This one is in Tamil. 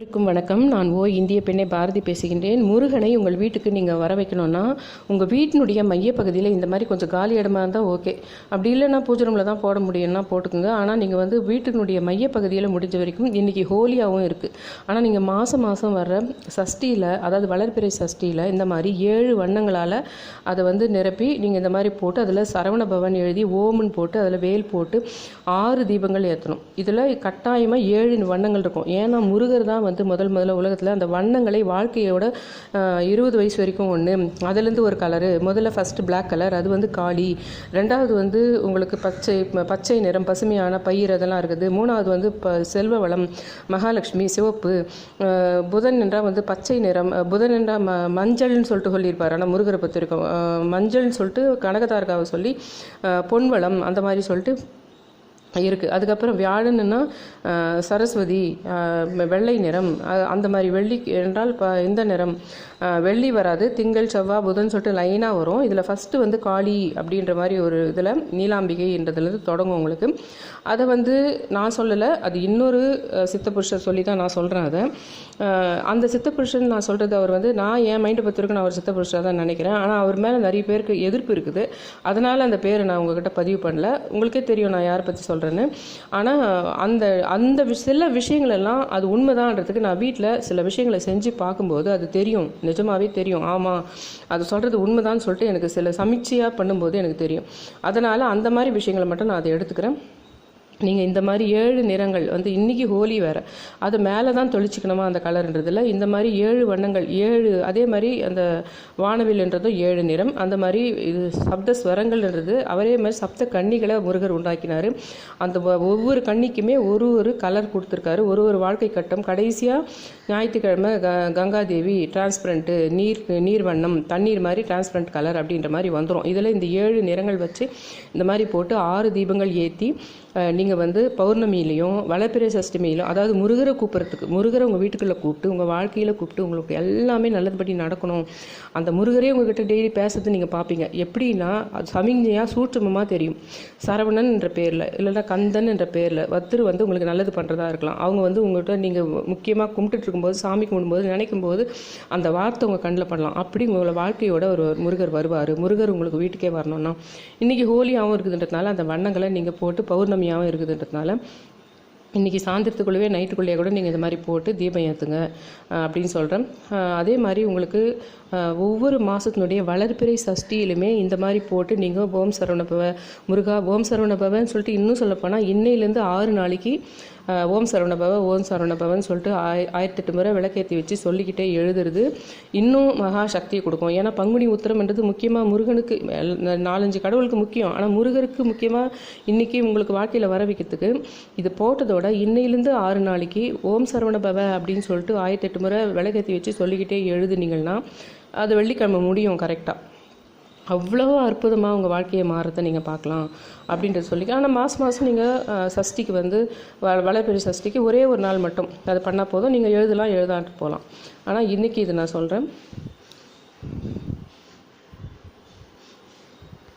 அனைவருக்கும் வணக்கம். நான் ஓ இந்திய பெண்ணை பாரதி பேசுகின்றேன். முருகனை உங்கள் வீட்டுக்கு நீங்கள் வர வைக்கணும்னா உங்கள் வீட்டினுடைய மையப்பகுதியில் இந்த மாதிரி கொஞ்சம் காலி இடமா இருந்தால் ஓகே. அப்படி இல்லைன்னா பூஜை ரூமில் தான் போட முடியும்னா போட்டுக்கோங்க. ஆனால் நீங்கள் வந்து வீட்டினுடைய மையப்பகுதியில் முடிஞ்ச வரைக்கும் இன்றைக்கி ஹோலியாகவும் இருக்குது ஆனால் நீங்கள் மாதம் மாதம் வர்ற சஷ்டியில் அதாவது வளர்பிறை சஷ்டியில் இந்த மாதிரி ஏழு வண்ணங்களால் அதை வந்து நிரப்பி நீங்கள் இந்த மாதிரி போட்டு அதில் சரவண பவன் எழுதி ஓமன் போட்டு அதில் வேல் போட்டு ஆறு தீபங்கள் ஏற்றணும் இதில் கட்டாயமாக ஏழு வண்ணங்கள் இருக்கும். ஏன்னா முருகர் தான் வந்து முதல் முதல்ல உலகத்தில் அந்த வண்ணங்களை வாழ்க்கையோட இருபது வயசு வரைக்கும் ஒன்று அதுலேருந்து ஒரு கலரு முதல்ல ஃபஸ்ட்டு பிளாக் கலர் அது வந்து காளி. ரெண்டாவது வந்து உங்களுக்கு பச்சை பச்சை நிறம் பசுமையான பயிர் அதெல்லாம் இருக்குது. மூணாவது வந்து ப செல்வ வளம் மகாலட்சுமி சிவப்பு. புதன் என்றால் வந்து பச்சை நிறம். புதன் என்றால் ம மஞ்சள்னு சொல்லிட்டு சொல்லியிருப்பார். ஆனால் முருகரை பற்றி இருக்கும் மஞ்சள்னு சொல்லிட்டு கனகதாரகாவை சொல்லி பொன்வளம் அந்த மாதிரி சொல்லிட்டு இருக்குது அதுக்கப்புறம் வியாழன்னா சரஸ்வதி வெள்ளை நிறம். அந்த மாதிரி வெள்ளி என்றால் இப்போ இந்த நிறம். வெள்ளி வராது. திங்கள் செவ்வாய் புதன் சொல்லிட்டு லைனாக வரும். இதில் ஃபஸ்ட்டு வந்து காளி அப்படின்ற மாதிரி ஒரு இதில் நீலாம்பிகைன்றதுலேருந்து தொடங்கும் உங்களுக்கு. அதை வந்து நான் சொல்லலை. அது இன்னொரு சித்த சித்தபுருஷர் சொல்லி தான் நான் சொல்கிறேன் அதை. அந்த அந்த சித்தபுருஷன் நான் சொல்கிறது அவர் வந்து நான் என் மைண்டை பொறுத்த நான் ஒரு சித்தபுருஷராக தான் நினைக்கிறேன். ஆனால் அவர் மேலே நிறைய பேருக்கு எதிர்ப்பு இருக்குது. அதனால் அந்த பேரை நான் உங்ககிட்ட பதிவு பண்ணல. உங்களுக்கே தெரியும் நான் யாரை பற்றி சொல்கிறேன்னு ஆனால் அந்த அந்த சில விஷயங்களெல்லாம் அது உண்மைதான்றதுக்கு நான் வீட்டில் சில விஷயங்களை செஞ்சு பார்க்கும்போது அது தெரியும். நிஜமாவே தெரியும். ஆமாம் அது சொல்கிறது உண்மைதான்னு சொல்லிட்டு எனக்கு சில சமீட்சையாக பண்ணும்போது எனக்கு தெரியும். அதனால் அந்த மாதிரி விஷயங்களை மட்டும் நான் அதை எடுத்துக்கிறேன். நீங்கள் இந்த மாதிரி ஏழு நிறங்கள் வந்து இன்றைக்கி ஹோலி வேறு அது மேலே தான் தொளிச்சிக்கணுமா அந்த கலர்ன்றதில்? இந்த மாதிரி ஏழு வண்ணங்கள் ஏழு அதே மாதிரி அந்த வானவில்ன்றதும் ஏழு நிறம் அந்த மாதிரி இது சப்த ஸ்வரங்கள்ன்றது அவரே மாதிரி சப்த கன்னிகளை முருகர் உண்டாக்கினார். அந்த ஒவ்வொரு கன்னிக்குமே ஒரு ஒரு கலர் கொடுத்துருக்காரு. ஒரு ஒரு வாழ்க்கை கட்டம். கடைசியாக ஞாயிற்றுக்கிழமை க கங்காதேவி டிரான்ஸ்பரண்ட்டு நீர் நீர் வண்ணம் தண்ணீர் மாதிரி டிரான்ஸ்பரண்ட் கலர் அப்படின்ற மாதிரி வந்துடும் இதில் இந்த ஏழு நிறங்கள் வச்சு இந்த மாதிரி போட்டு ஆறு தீபங்கள் ஏற்றி நீங்கள் நீங்கள் வந்து பௌர்ணமியிலையும் வளப்பிறை சஷ்டமியிலும் அதாவது முருகரை கூப்பிட்றதுக்கு முருகரை உங்கள் வீட்டுக்குள்ளே கூப்பிட்டு உங்கள் வாழ்க்கையில் கூப்பிட்டு உங்களுக்கு எல்லாமே நல்லதுபடி நடக்கணும். அந்த முருகரே உங்ககிட்ட டெய்லி பேசுறது நீங்கள் பார்ப்பீங்க எப்படின்னா அது சமிஞ்ஞையாக சூட்சமமாக தெரியும். சரவணன் என்ற பேரில் இல்லைன்னா கந்தன் என்ற பேரில் வத்திரு வந்து உங்களுக்கு நல்லது பண்ணுறதா இருக்கலாம். அவங்க வந்து உங்கள்கிட்ட நீங்கள் முக்கியமாக கும்பிட்டுட்டு இருக்கும்போது சாமி கும்பிடும்போது நினைக்கும் போது அந்த வார்த்தை உங்கள் கண்ணில் பண்ணலாம் அப்படி உங்களோட வாழ்க்கையோட ஒரு முருகர் வருவார். முருகர் உங்களுக்கு வீட்டுக்கே வரணும்னா இன்றைக்கி ஹோலியாகவும் இருக்குதுன்றதுனால அந்த வண்ணங்களை நீங்கள் போட்டு பௌர்ணமியாகவும் இருக்குதுன்றதுனால இன்றைக்கி சாயந்தரத்துக்குள்ளவே நைட்டுக்குள்ளேயே கூட நீங்கள் இந்த மாதிரி போட்டு தீபம் ஏற்றுங்க அப்படின்னு சொல்கிறேன் அதே மாதிரி உங்களுக்கு ஒவ்வொரு மாதத்தினுடைய வளர்ப்பிறை சஷ்டியிலுமே இந்த மாதிரி போட்டு நீங்கள் ஓம் சரவணபவ முருகா ஓம் சரவணபவன்னு சொல்லிட்டு இன்னும் சொல்லப்போனால் இன்னையிலேருந்து ஆறு நாளைக்கு ஓம் சரவணபவ ஓம் சரவணபவன் சொல்லிட்டு ஆய் ஆயிரத்தெட்டு முறை விளக்கேற்றி வச்சு சொல்லிக்கிட்டே எழுதுறது இன்னும் மகா சக்தியை கொடுக்கும். ஏன்னா பங்குனி உத்தரம்ன்றது முக்கியமாக முருகனுக்கு எல்- நாலஞ்சு கடவுளுக்கு முக்கியம். ஆனால் முருகருக்கு முக்கியமாக இன்றைக்கி உங்களுக்கு வாழ்க்கையில் வர வைக்கிறதுக்கு இது போட்டதோட இன்னையிலேருந்து ஆறு நாளைக்கு ஓம் சரவண பவ அப்படின்னு சொல்லிட்டு ஆயிரத்தெட்டு முறை விளக்கேற்றி வச்சு சொல்லிக்கிட்டே எழுதுனீங்கன்னா அது வெள்ளிக்கிழமை முடியும் கரெக்டாக அவ்வளோ அற்புதமாக உங்கள் வாழ்க்கையை மாறத்தை நீங்கள் பார்க்கலாம் அப்படின்றது சொல்லி ஆனால் மாதம் மாதம் நீங்கள் சஷ்டிக்கு வந்து வ வளர்பிறை சஷ்டிக்கு ஒரே ஒரு நாள் மட்டும். அது பண்ணால் போதும். நீங்கள் எழுதலாம் எழுதான்ட்டு போகலாம். ஆனால் இன்றைக்கி இது நான் சொல்கிறேன்